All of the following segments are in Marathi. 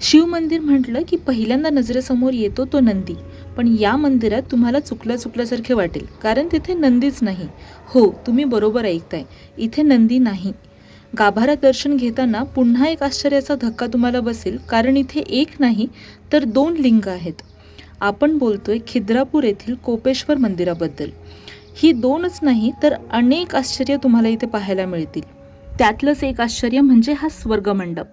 शिव मंदिर म्हटलं की पहिल्यांदा नजरेसमोर येतो तो नंदी. पण या मंदिरात तुम्हाला चुकल्या चुकल्यासारखे वाटेल कारण तिथे नंदीच नाही. हो तुम्ही बरोबर ऐकताय. इथे नंदी नाही. गाभारा दर्शन घेताना पुन्हा एक आश्चर्याचा धक्का तुम्हाला बसेल कारण इथे एक नाही तर दोन लिंग आहेत. आपण बोलतोय खिद्रापूर येथील कोपेश्वर मंदिराबद्दल. ही दोनच नाही तर अनेक आश्चर्य तुम्हाला इथे पाहायला मिळतील. त्यातलंच एक आश्चर्य म्हणजे हा स्वर्गमंडप.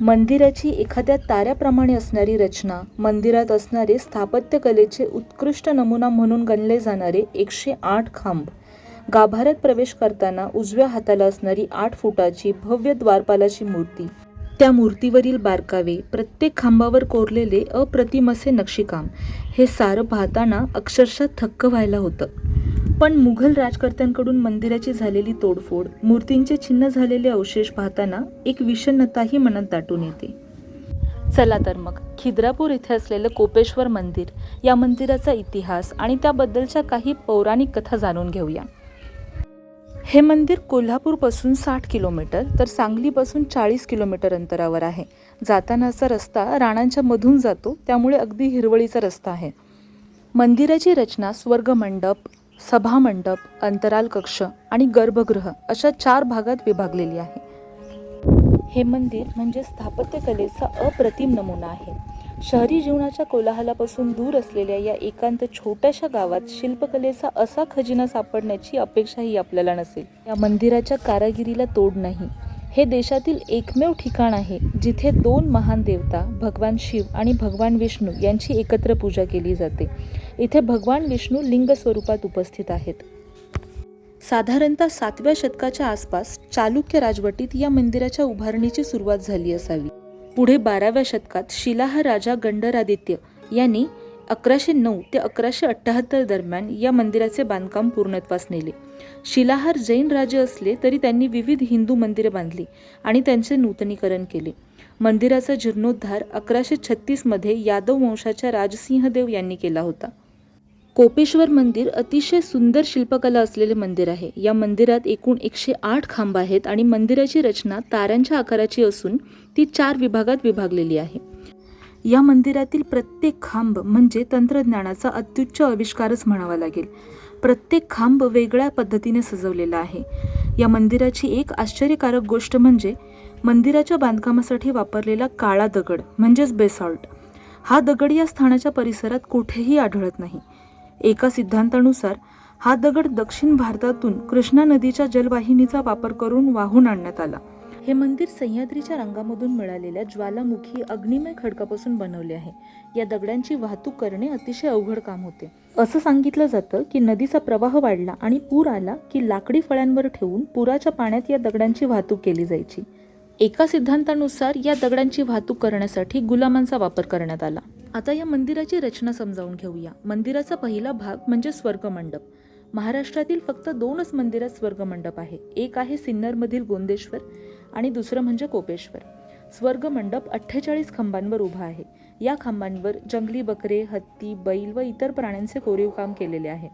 मंदिराची एखाद्या ताऱ्याप्रमाणे असणारी रचना मंदिरात असणारे स्थापत्यकलेचे उत्कृष्ट नमुना म्हणून गणले जाणारे एकशे आठ खांब. गाभाऱ्यात प्रवेश करताना उजव्या हाताला असणारी आठ फुटाची भव्य द्वारपालाची मूर्ती. त्या मूर्तीवरील बारकावे प्रत्येक खांबावर कोरलेले अप्रतिम असे नक्षीकाम हे सारं पाहताना अक्षरशः थक्क व्हायला होतं. पण मुघल राजकर्त्यांकडून मंदिराची झालेली तोडफोड मूर्तींचे छिन्न झालेले अवशेष पाहताना एक विषन्नताही मनात दाटून येते. चला तर मग खिद्रापूर इथे असलेलं कोपेश्वर मंदिर या मंदिराचा इतिहास आणि त्याबद्दलच्या काही पौराणिक कथा जाणून घेऊया. हे मंदिर कोल्हापूरपासून साठ किलोमीटर तर सांगलीपासून चाळीस किलोमीटर अंतरावर आहे. जातानाचा रस्ता राणांच्या मधून जातो त्यामुळे अगदी हिरवळीचा रस्ता आहे. मंदिराची रचना स्वर्गमंडप सभामंडप अंतराल कक्ष आणि गर्भगृह अशा चार भागात विभागलेली आहे. हे मंदिर म्हणजे स्थापत्यकलेचा अप्रतिम नमुना आहे. शहरी जीवनाच्या कोलाहलापासून दूर असलेल्या या एकांत छोट्याशा गावात शिल्पकलेचा असा खजिना सापडण्याची अपेक्षाही आपल्याला नसेल. या मंदिराच्या कारागिरीला तोड नाही. हे देशातील एकमेव ठिकाण आहे जिथे दोन महान देवता भगवान शिव आणि भगवान विष्णू यांची एकत्र पूजा केली जाते. इथे भगवान विष्णू लिंग स्वरूपात उपस्थित आहेत. साधारणतः सातव्या शतकाच्या आसपास चालुक्य राजवटीत या मंदिराच्या उभारणीची सुरुवात झाली असावी. पुढे बाराव्या शतकात शिलाह राजा गंडरादित्य यांनी अकराशे नऊ ते अकराशे अठ्ठ्याहत्तर दरम्यान या मंदिराचे बांधकाम पूर्णत्वास नेले. शिलाहार जैन राजे असले तरी त्यांनी विविध हिंदू मंदिरे बांधली आणि त्यांचे नूतनीकरण केले. मंदिराचा जीर्णोद्धार अकराशे छत्तीसमध्ये यादव वंशाच्या राजसिंहदेव यांनी केला होता. कोपेश्वर मंदिर अतिशय सुंदर शिल्पकला असलेले मंदिर आहे. या मंदिरात एकूण एकशे आठ खांब आहेत आणि मंदिराची रचना ताऱ्यांच्या आकाराची असून ती चार विभागात विभागलेली आहे. या मंदिरातील प्रत्येक खांब म्हणजे तंत्रज्ञानाचा अत्युच्च आविष्कारच म्हणावा लागेल. प्रत्येक खांब वेगळ्या पद्धतीने सजवलेला आहे. या मंदिराची एक आश्चर्यकारक गोष्ट म्हणजे मंदिराच्या बांधकामासाठी वापरलेला काळा दगड म्हणजेच बेसॉल्ट. हा दगड या स्थानाच्या परिसरात कुठेही आढळत नाही. एका सिद्धांतानुसार हा दगड दक्षिण भारतातून कृष्णा नदीच्या जलवाहिनीचा वापर करून वाहून आणण्यात आला. हे मंदिर सह्याद्रीच्या रंगामधून मिळालेल्या ज्वालामुखी अग्निमय खडकापासून बनवले आहे. या दगडांची वाहतूक करणे अतिशय अवघड काम होते. असं सांगितलं जातं की नदीचा प्रवाह वाढला आणि पूर आला की लाकडी फळ्यांवर ठेवून पुराच्या पाण्यात या दगडांची वाहतूक केली जायची. एका सिद्धांतानुसार या दगडांची वाहतूक करण्यासाठी गुलामांचा वापर करण्यात आला. आता या मंदिराची रचना समजावून घेऊया. मंदिराचा पहिला भाग म्हणजे स्वर्गमंडप. महाराष्ट्रातील फक्त दोनच मंदिरात स्वर्गमंडप आहे. एक आहे सिन्नरमधील गोंदेश्वर आणि दुसरं म्हणजे कोपेश्वर. स्वर्गमंडप अठ्ठेचाळीस खांबांवर उभा आहे. या खांबांवर जंगली बकरे हत्ती बैल व इतर प्राण्यांचे कोरीव काम केलेले आहे.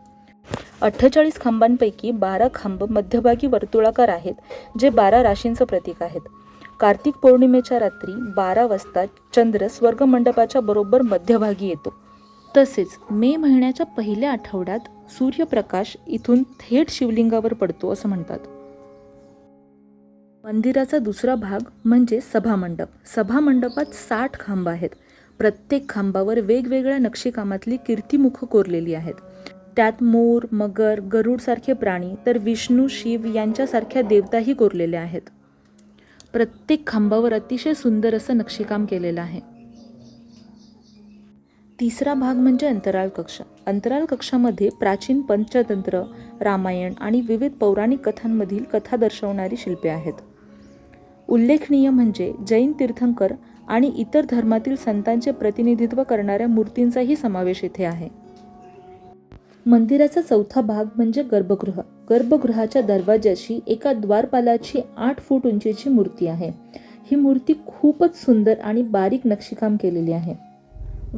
अठ्ठेचाळीस खांबांपैकी बारा खांब मध्यभागी वर्तुळाकार आहेत जे बारा राशींचं प्रतीक आहेत. कार्तिक पौर्णिमेच्या रात्री बारा वाजता चंद्र स्वर्गमंडपाच्या बरोबर मध्यभागी येतो. तसेच मे महिन्याच्या पहिल्या आठवड्यात सूर्यप्रकाश इथून थेट शिवलिंगावर पडतो असं म्हणतात. मंदिराचा दुसरा भाग म्हणजे सभामंडप. सभामंडपात साठ खांब आहेत. प्रत्येक खांबावर वेगवेगळ्या नक्षीकामातली कीर्तिमुख कोरलेली आहेत. त्यात मोर मगर गरुडसारखे प्राणी तर विष्णू शिव यांच्यासारख्या देवताही कोरलेल्या आहेत. प्रत्येक खांबावर अतिशय सुंदर असं नक्षीकाम केलेलं आहे. तिसरा भाग म्हणजे अंतराळ कक्ष. अंतराळ कक्षामध्ये प्राचीन पंचतंत्र रामायण आणि विविध पौराणिक कथांमधील कथा दर्शवणारी शिल्पे आहेत. उल्लेखनीय म्हणजे जैन तीर्थंकर आणि इतर धर्मातील संतांचे प्रतिनिधित्व करणाऱ्या मूर्तींचाही समावेश इथे आहे. मंदिराचा चौथा भाग म्हणजे गर्भगृह. गर्भगृहाच्या दरवाज्याशी एका द्वारपालाची आठ फूट उंचीची मूर्ती आहे. ही मूर्ती खूपच सुंदर आणि बारीक नक्षीकाम केलेली आहे.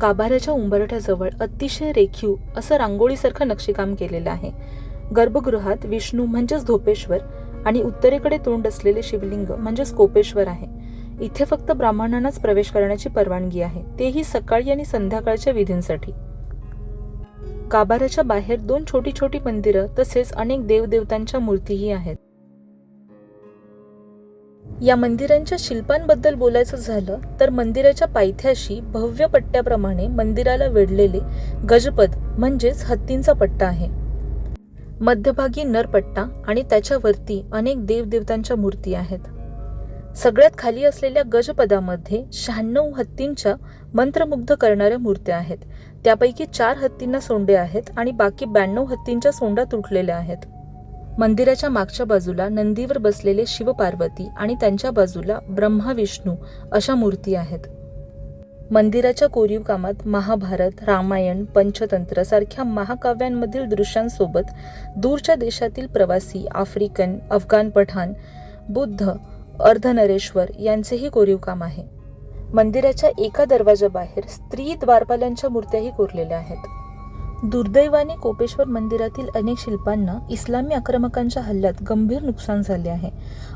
गाभाऱ्याच्या उंबरठ्याजवळ अतिशय रेखीव असं रांगोळीसारखं नक्षीकाम केलेलं आहे. गर्भगृहात विष्णू म्हणजेच धोपेश्वर आणि उत्तरेकडे तोंड असलेले शिवलिंग म्हणजेच कोपेश्वर आहे. इथे फक्त ब्राह्मणांनाच प्रवेश करण्याची परवानगी आहे. तेही सकाळी आणि संध्याकाळच्या विधींसाठी. गाभाऱ्याच्या बाहेर दोन छोटी छोटी मंदिरं तसेच अनेक देवदेवतांच्या मूर्तीही आहेत. या मंदिरांच्या शिल्पांबद्दल बोलायचं झालं तर मंदिराच्या पायथ्याशी भव्य पट्ट्याप्रमाणे मंदिराला वेढलेले गजपद म्हणजेच हत्तींचा पट्टा आहे. मध्यभागी नरपट्टा आणि त्याच्यावरती अनेक देवदेवतांच्या मूर्ती आहेत. सगळ्यात खाली असलेल्या गजपदामध्ये शहाण्णव हत्तींच्या मंत्रमुग्ध करणाऱ्या मूर्त्या आहेत. त्यापैकी चार हत्तींना सोंडे आहेत आणि बाकी ब्याण्णव हत्तींच्या सोंडा तुटलेल्या आहेत. मंदिराच्या मागच्या बाजूला नंदीवर बसलेले शिवपार्वती आणि त्यांच्या बाजूला ब्रह्मा विष्णू अशा मूर्ती आहेत. मंदिराच्या कोरीव कामात महाभारत रामायण पंचतंत्र सारख्या महाकाव्यांमधील दृश्यांसोबत दूरच्या देशातील प्रवासी आफ्रिकन अफगाण पठाण बुद्ध अर्धनरेश्वर यांचेही कोरीव काम आहे. मंदिराच्या एका दरवाजाबाहेर स्त्री द्वारपालांच्या मूर्त्याही कोरलेल्या आहेत. दुर्दैवाने कोपेश्वर मंदिरातील अनेक शिल्पांना इस्लामी आक्रमकांच्या हल्ल्यात गंभीर नुकसान झाले आहे.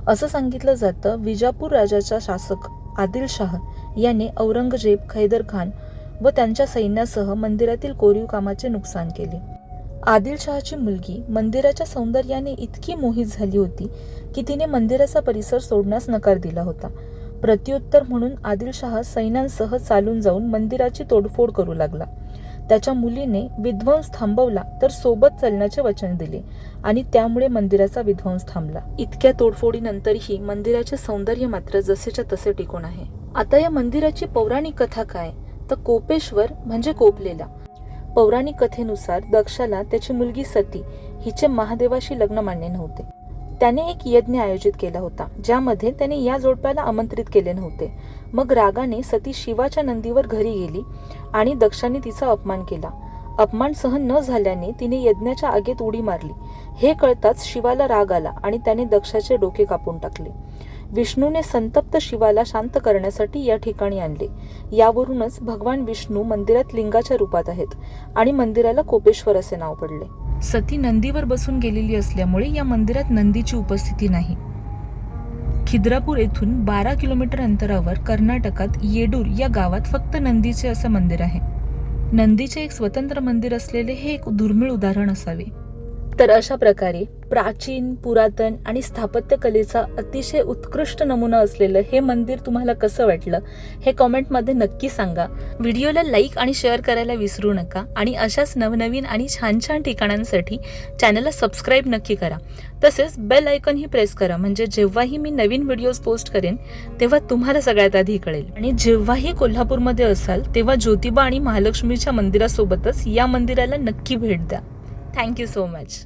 असं सांगितलं जातं विजापूर राजाचा शासक आदिलशाह याने औरंगजेब खैदर खान व त्यांच्या सैन्यासह मंदिरातील कोरीव कामाचे नुकसान केले. आदिलशहाची मुलगी मंदिराच्या सौंदर्याने इतकी मोहित झाली होती की तिने मंदिराचा परिसर सोडण्यास नकार दिला होता. प्रत्युत्तर म्हणून आदिलशहा सैन्यांसह चालून जाऊन मंदिराची तोडफोड करू लागला. त्याच्या मुलीने विध्वंस थांबवला तर सोबत चालण्याचे वचन दिले आणि त्यामुळे मंदिराचा विध्वंस थांबला. इतक्या तोडफोडीनंतरही मंदिराचे सौंदर्य मात्र जसेच्या तसे टिकून आहे. आता या मंदिराची पौराणिक कथा काय? तर कोपेश्वर म्हणजे कोपलेला. पौराणिक कथेनुसार दक्षाला त्याची मुलगी सती हिचे महादेवाशी लग्न मान्य नव्हते. त्याने एक यज्ञ आयोजित केला होता ज्यामध्ये त्याने या जोडप्याला आमंत्रित केले नव्हते. मग रागाने सती शिवाच्या नंदीवर घरी गेली आणि दक्षाने तिचा अपमान केला. अपमान सहन न झाल्याने तिने यज्ञाच्या आगेत उडी मारली. हे कळताच शिवाला राग आला आणि त्याने दक्षाचे डोके कापून टाकले. विष्णूने संतप्त शिवाला शांत करण्यासाठी या ठिकाणी आणले. यावरूनच भगवान विष्णू मंदिरात लिंगाच्या रूपात आहेत आणि मंदिराला कोपेश्वर असे नाव पडले. सती नंदीवर बसून गेलेली असल्यामुळे या मंदिरात नंदीची उपस्थिती नाही. खिद्रापूर येथून बारा किलोमीटर अंतरावर कर्नाटकात येडूर या गावात फक्त नंदीचे असं मंदिर आहे. नंदीचे एक स्वतंत्र मंदिर असलेले हे एक दुर्मिळ उदाहरण असावे. तर अशा प्रकारे प्राचीन पुरातन आणि स्थापत्यकलेचा अतिशय उत्कृष्ट नमुना असलेलं हे मंदिर तुम्हाला कसं वाटलं हे कॉमेंटमध्ये नक्की सांगा. व्हिडिओला लाईक आणि शेअर करायला विसरू नका आणि अशाच नवनवीन आणि छान छान ठिकाणांसाठी चॅनलला सबस्क्राईब नक्की करा. तसेच बेल आयकॉन ही प्रेस करा म्हणजे जेव्हाही मी नवीन व्हिडिओज पोस्ट करेन तेव्हा तुम्हाला सगळ्यात आधी कळेल. आणि जेव्हाही कोल्हापूरमध्ये असाल तेव्हा ज्योतिबा आणि महालक्ष्मीच्या मंदिरासोबतच या मंदिराला नक्की भेट द्या. Thank you so much.